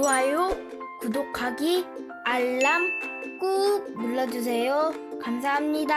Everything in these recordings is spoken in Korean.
좋아요, 구독하기, 알람 꾹 눌러주세요. 감사합니다.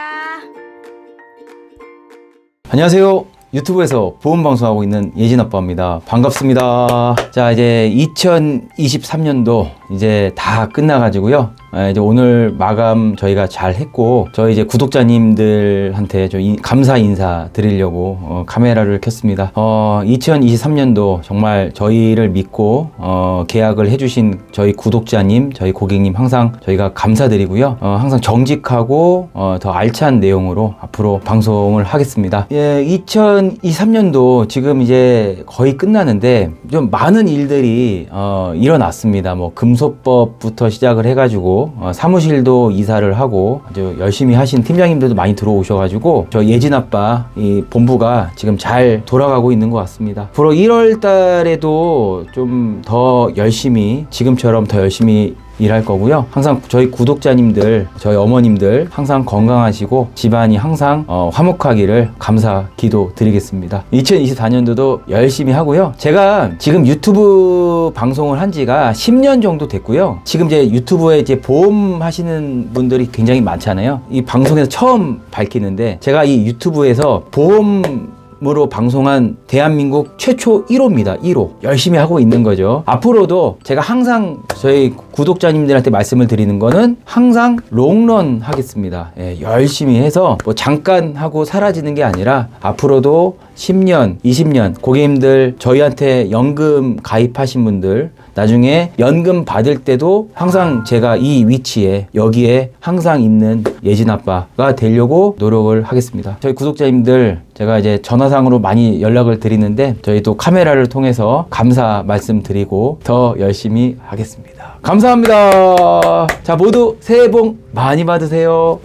안녕하세요. 유튜브에서 보험 방송하고 있는 예진 아빠입니다. 반갑습니다. 자, 이제 2023년도 이제 다 끝나가지고요. 아, 이제 오늘 마감 저희가 잘 했고, 저희 이제 구독자님들한테 좀 이- 감사 인사 드리려고 어, 카메라를 켰습니다. 어, 2023년도 정말 저희를 믿고 어, 계약을 해주신 저희 구독자님, 저희 고객님 항상 저희가 감사드리고요. 어, 항상 정직하고 어, 더 알찬 내용으로 앞으로 방송을 하겠습니다. 예, 2023년도 지금 이제 거의 끝나는데 좀 많은 일들이 어, 일어났습니다. 뭐 금 소법부터 시작을 해가지고 어, 사무실도 이사를 하고 아주 열심히 하신 팀장님들도 많이 들어오셔가지고 저 예진 아빠 이 본부가 지금 잘 돌아가고 있는 것 같습니다. 앞으로 1월 달에도 좀 더 열심히 지금처럼 더 열심히 일할 거고요. 항상 저희 구독자님들, 저희 어머님들 항상 건강하시고 집안이 항상 어, 화목하기를 감사 기도 드리겠습니다. 2024년도도 열심히 하고요. 제가 지금 유튜브 방송을 한 지가 10년 정도 됐고요. 지금 이제 유튜브에 이제 보험 하시는 분들이 굉장히 많잖아요. 이 방송에서 처음 밝히는데 제가 이 유튜브에서 보험 으로 방송한 대한민국 최초 1호입니다. 1호. 열심히 하고 있는 거죠. 앞으로도 제가 항상 저희 구독자님들한테 말씀을 드리는 거는 항상 롱런 하겠습니다. 예, 열심히 해서 뭐 잠깐 하고 사라지는 게 아니라 앞으로도 10년, 20년 고객님들 저희한테 연금 가입하신 분들 나중에 연금 받을 때도 항상 제가 이 위치에 여기에 항상 있는 예진 아빠가 되려고 노력을 하겠습니다. 저희 구독자님들 제가 이제 전화상으로 많이 연락을 드리는데 저희 또 카메라를 통해서 감사 말씀드리고 더 열심히 하겠습니다. 감사합니다. 자 모두 새해 복 많이 받으세요.